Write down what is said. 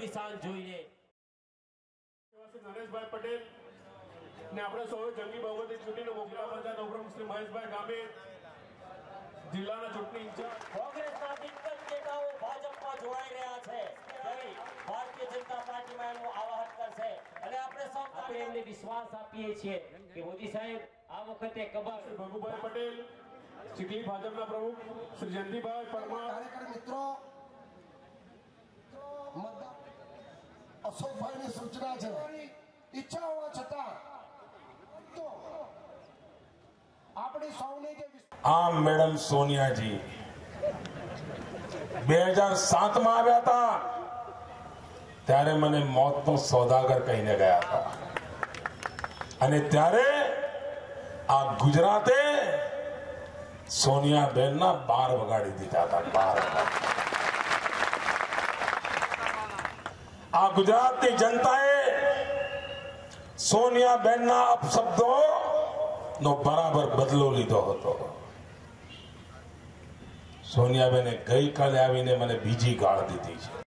નિશાન જોઈને. નરેશભાઈ પટેલ ને આપણે સૌએ જંગી બહુમતી ચૂંટીને મોકલા પંચાયત ઉપપ્રમુખ શ્રી મહેશભાઈ ગામે જિલ્લાના ચૂંટણી ઇન્ચાર્જ. કોંગ્રેસના દિગ્ગજ નેતાઓ ભાજપમાં જોડાઈ રહ્યા છે. ત્યારે ભારતીય જનતા પાર્ટીમાં એમનું આવાહન કરશે. અને આપણે સૌ આપણે એમને વિશ્વાસ આપીએ છીએ કે મોદી સાહેબ આ વખતે કબર શ્રી ભગુભાઈ પટેલ ચીખલી ભાજપના પ્રમુખ શ્રી જયંતિભાઈ પરમાર કાર્યકર મિત્રો અશોકભાઈની સૂચના છે. ઈચ્છા હોવા છતાં આપણી સૌની જે આમ મેડમ સોનિયાજી, બે હજાર સાતમાં આવ્યા હતા, ત્યારે મને મોતનો સોદાગર કહીને ગયા હતા. અને ત્યારે આ ગુજરાતે સોનિયા બેનના બાર વગાડી દીધા હતા, બાર આ ગુજરાતની જનતાએ સોનિયાબેનના અપશબ્દો નો બરાબર બદલો લીધો હતો. સોનિયાબેને ગઈકાલે આવીને મને બીજી ગાળ દીધી છે.